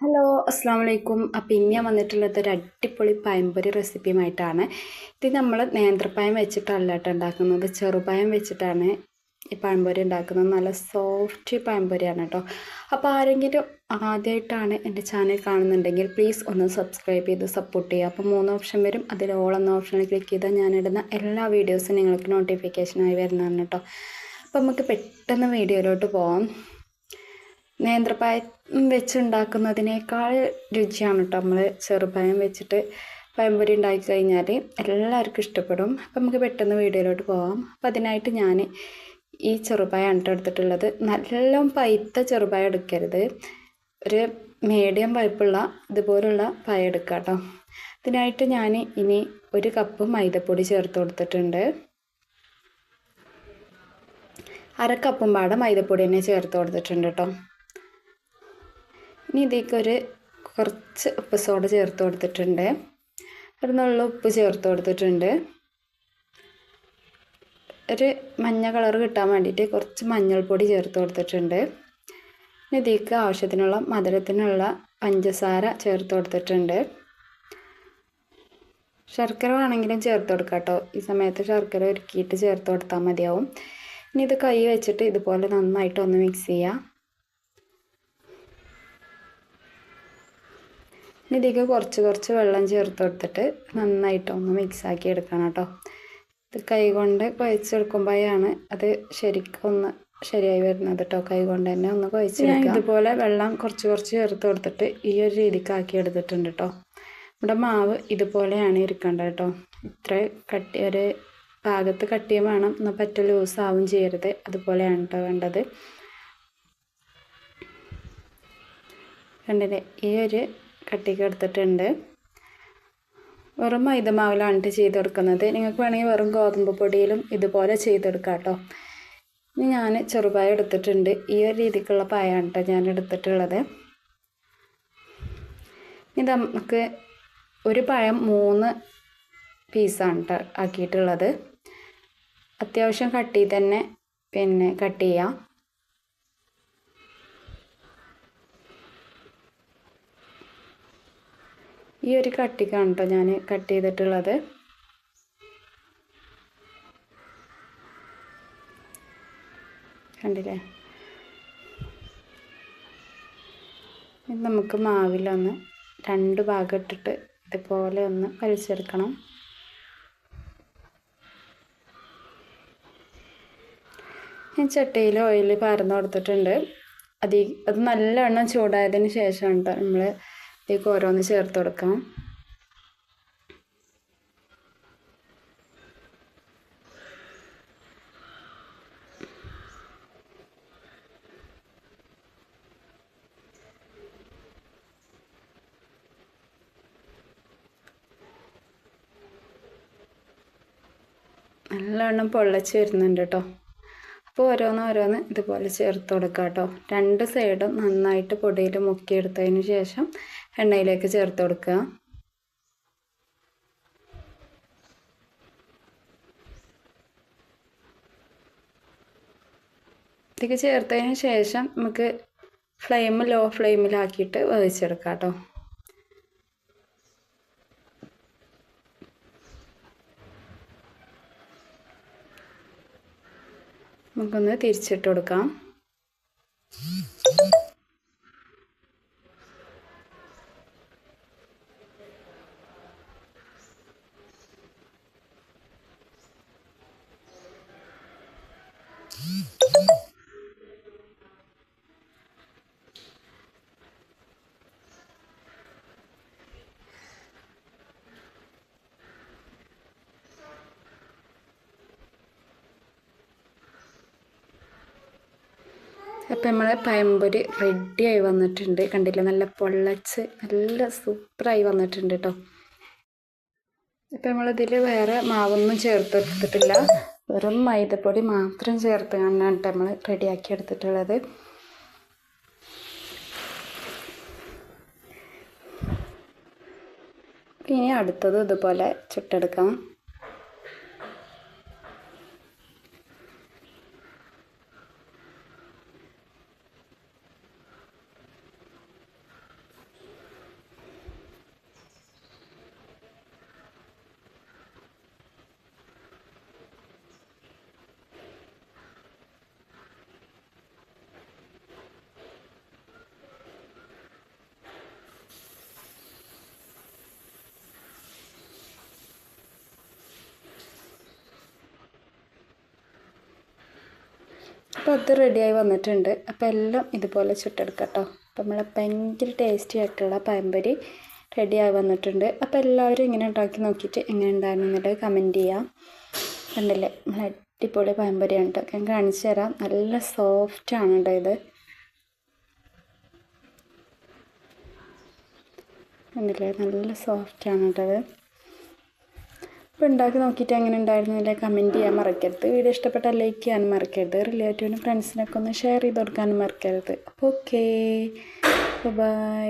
Hello അസ്സാം വലൈക്കും അപ്പം ഇനി ഞാൻ വന്നിട്ടുള്ളത് ഒരു അടിപൊളി പയമ്പൊരി റെസിപ്പിയുമായിട്ടാണ്. ഇത് നമ്മൾ നേന്ത്രപ്പായം വെച്ചിട്ടല്ല കേട്ടോ ഉണ്ടാക്കുന്നത്. ചെറുപായം വെച്ചിട്ടാണ് ഈ പഴംപൊരി ഉണ്ടാക്കുന്നത്. നല്ല സോഫ്റ്റ് പഴംപൊരിയാണ് കേട്ടോ. അപ്പോൾ ആരെങ്കിലും ആദ്യമായിട്ടാണ് എന്റെ ചാനൽ കാണുന്നുണ്ടെങ്കിൽ പ്ലീസ് ഒന്ന് സബ്സ്ക്രൈബ് ചെയ്ത് സപ്പോർട്ട് ചെയ്യുക. അപ്പോൾ മൂന്ന് ഓപ്ഷൻ വരും. അതിൽ ഓൾ എന്ന ഓപ്ഷനിൽ ക്ലിക്ക് ചെയ്താൽ ഞാനിടുന്ന എല്ലാ വീഡിയോസും നിങ്ങൾക്ക് നോട്ടിഫിക്കേഷനായി വരുന്നതാണ് കേട്ടോ. അപ്പോൾ നമുക്ക് പെട്ടെന്ന് വീഡിയോയിലോട്ട് പോകാം നേന്ത്രപ്പായം വെച്ചുണ്ടാക്കുന്നതിനേക്കാൾ രുചിയാണ് കേട്ടോ നമ്മൾ ചെറുപഴം വെച്ചിട്ട് പഴംപൊരി ഉണ്ടാക്കി കഴിഞ്ഞാൽ എല്ലാവർക്കും ഇഷ്ടപ്പെടും. അപ്പം നമുക്ക് പെട്ടെന്ന് വീഡിയോയിലോട്ട് പോകാം അപ്പം അതിനായിട്ട് ഞാൻ ഈ ചെറുപ്പായം കേട്ടോ എടുത്തിട്ടുള്ളത്. നല്ല പൈത്ത ചെറുപഴം എടുക്കരുത്. ഒരു മീഡിയം പൈപ്പുള്ള ഇതുപോലുള്ള പായ എടുക്കുക കേട്ടോ ഇതിനായിട്ട് ഞാൻ ഇനി ഒരു കപ്പ് മൈദപ്പൊടി ചേർത്ത് കൊടുത്തിട്ടുണ്ട്. അര കപ്പും പാടെ മൈദപ്പൊടി തന്നെ ചേർത്ത് കൊടുത്തിട്ടുണ്ട് കേട്ടോ ഇനി ഇതിലേക്കൊരു കുറച്ച് ഉപ്പ് സോഡ ചേർത്ത് കൊടുത്തിട്ടുണ്ട്. ഒരു നുള്ള ഉപ്പ് ചേർത്ത് കൊടുത്തിട്ടുണ്ട്. ഒരു മഞ്ഞ കളർ കിട്ടാൻ വേണ്ടിയിട്ട് കുറച്ച് മഞ്ഞൾപ്പൊടി ചേർത്ത് കൊടുത്തിട്ടുണ്ട്. ഇതിലേക്ക് ആവശ്യത്തിനുള്ള മധുരത്തിനുള്ള പഞ്ചസാര ചേർത്ത് കൊടുത്തിട്ടുണ്ട്. ശർക്കര വേണമെങ്കിലും ചേർത്ത് കൊടുക്കാം കേട്ടോ. ഈ സമയത്ത് ശർക്കര ഒരുക്കിയിട്ട് ചേർത്ത് കൊടുത്താൽ മതിയാവും. ഇനി ഇത് കൈ വെച്ചിട്ട് ഇതുപോലെ നന്നായിട്ട് ഒന്ന് മിക്സ് ചെയ്യാം. ഇനി ഇതിലേക്ക് കുറച്ച് കുറച്ച് വെള്ളം ചേർത്ത് കൊടുത്തിട്ട് നന്നായിട്ടൊന്ന് മിക്സ് ആക്കി എടുക്കണം കേട്ടോ. ഇത് കൈ കൊണ്ട് കുഴച്ചെടുക്കുമ്പോഴാണ് അത് ശരിക്കൊന്ന് ശരിയായി വരുന്നത് കേട്ടോ. കൈ കൊണ്ട് തന്നെ ഒന്ന് കുഴച്ചെടുക്കുക ഇതുപോലെ വെള്ളം കുറച്ച് കുറച്ച് ചേർത്ത് കൊടുത്തിട്ട് ഈ ഒരു രീതിക്ക് ആക്കി എടുത്തിട്ടുണ്ട് കേട്ടോ. നമ്മുടെ മാവ് ഇതുപോലെയാണ് ഇരിക്കേണ്ടത് കേട്ടോ. ഇത്ര കട്ടി ഒരു പാകത്ത് കട്ടിയും വേണം. എന്നാൽ പറ്റ ലൂസ് ആവും ചെയ്യരുത്. അതുപോലെയാണ് കേട്ടോ വേണ്ടത്. കണ്ടില്ലേ? ഈ ഒരു കട്ടിക്ക് എടുത്തിട്ടുണ്ട്. വെറും മൈദമാവിലാണ് ചെയ്ത് കൊടുക്കുന്നത്. നിങ്ങൾക്ക് വേണമെങ്കിൽ വെറും ഗോതമ്പ് പൊടിയിലും ഇതുപോലെ ചെയ്തെടുക്കാം കേട്ടോ. ഇനി ഞാൻ ചെറുപായ എടുത്തിട്ടുണ്ട്. ഈ ഒരു രീതിക്കുള്ള പായാണ് കേട്ടോ ഞാൻ എടുത്തിട്ടുള്ളത്. ഇനി നമുക്ക് ഒരു പഴം മൂന്ന് പീസാണ് കേട്ടോ ആക്കിയിട്ടുള്ളത്. അത്യാവശ്യം കട്ടി തന്നെ പിന്നെ കട്ട് ചെയ്യാം. ഈ ഒരു കട്ടിക്കാണ് കേട്ടോ ഞാൻ കട്ട് ചെയ്തിട്ടുള്ളത്. കണ്ടില്ലേ? ഇത് നമുക്ക് മാവിലൊന്ന് രണ്ട് ഭാഗം ഇട്ടിട്ട് ഇതുപോലെ ഒന്ന് വലിച്ചെടുക്കണം. ഞാൻ ചട്ടിയിൽ ഓയിൽ പരന്ന് കൊടുത്തിട്ടുണ്ട്. അത് അത് നല്ലവണ്ണം ചൂടായതിന് ശേഷം കേട്ടോ നമ്മൾ ഇതിലേക്ക് ഓരോന്ന് ചേർത്ത് കൊടുക്കാം. നല്ലവണ്ണം പൊള്ളച്ച് വരുന്നുണ്ട് കേട്ടോ അപ്പോൾ ഓരോന്ന് ഓരോന്ന് ഇതുപോലെ ചേർത്ത് കൊടുക്കുക കേട്ടോ രണ്ട് സൈഡും നന്നായിട്ട് പൊടിയിൽ മുക്കിയെടുത്തതിന് ശേഷം എണ്ണയിലേക്ക് ചേർത്ത് കൊടുക്കുക. ഇതൊക്കെ ചേർത്തതിന് ശേഷം നമുക്ക് ഫ്ലെയിം ലോ ഫ്ലെയിമിലാക്കിയിട്ട് വേവിച്ചെടുക്കാം കേട്ടോ. നമുക്കൊന്ന് തിരിച്ചിട്ട് കൊടുക്കാം. അപ്പം നമ്മൾ പഴംപൊരി റെഡിയായി വന്നിട്ടുണ്ട്. കണ്ടില്ല? നല്ല പൊള്ളച്ച് നല്ല സൂപ്പറായി വന്നിട്ടുണ്ട് കേട്ടോ ഇപ്പം നമ്മളിതിൽ വേറെ മാവൊന്നും ചേർത്തെടുത്തിട്ടില്ല വെറും മൈദപ്പൊടി മാത്രം ചേർത്ത് കണ്ടാണ് നമ്മൾ റെഡിയാക്കി എടുത്തിട്ടുള്ളത്. ഇനി അടുത്തത് ഇതുപോലെ ചുട്ടെടുക്കാം. അപ്പോൾ അത് റെഡിയായി വന്നിട്ടുണ്ട്. അപ്പോൾ എല്ലാം ഇതുപോലെ ചുട്ടെടുക്കാം കേട്ടോ അപ്പോൾ നമ്മളെ ഭയങ്കര ടേസ്റ്റി ആയിട്ടുള്ള പഴംപൊരി റെഡിയായി വന്നിട്ടുണ്ട്. അപ്പോൾ എല്ലാവരും ഇങ്ങനെ ഉണ്ടാക്കി നോക്കിയിട്ട് എങ്ങനെ ഉണ്ടായിരുന്നു കമന്റ് ചെയ്യാം. കണ്ടില്ലേ? നമ്മളെ അടിപൊളി പഴംപൊരിയാണ് കേട്ടോ ഞാൻ കാണിച്ചു തരാം. നല്ല സോഫ്റ്റ് ആണ് കേട്ടോ ഇത്. കണ്ടില്ലേ? നല്ല സോഫ്റ്റ് ആണ് കേട്ടോ ഇത്. അപ്പോൾ ഉണ്ടാക്കി നോക്കിയിട്ട് എങ്ങനെ ഉണ്ടായിരുന്നില്ല? കമന്റ് ചെയ്യാൻ മറക്കരുത്. വീഡിയോ ഇഷ്ടപ്പെട്ടാൽ ലൈക്ക് ചെയ്യാനും മറക്കരുത്. റിലേറ്റീവിനും ഫ്രണ്ട്സിനൊക്കെ ഒന്ന് ഷെയർ ചെയ്ത് കൊടുക്കാനും മറക്കരുത്. Okay bye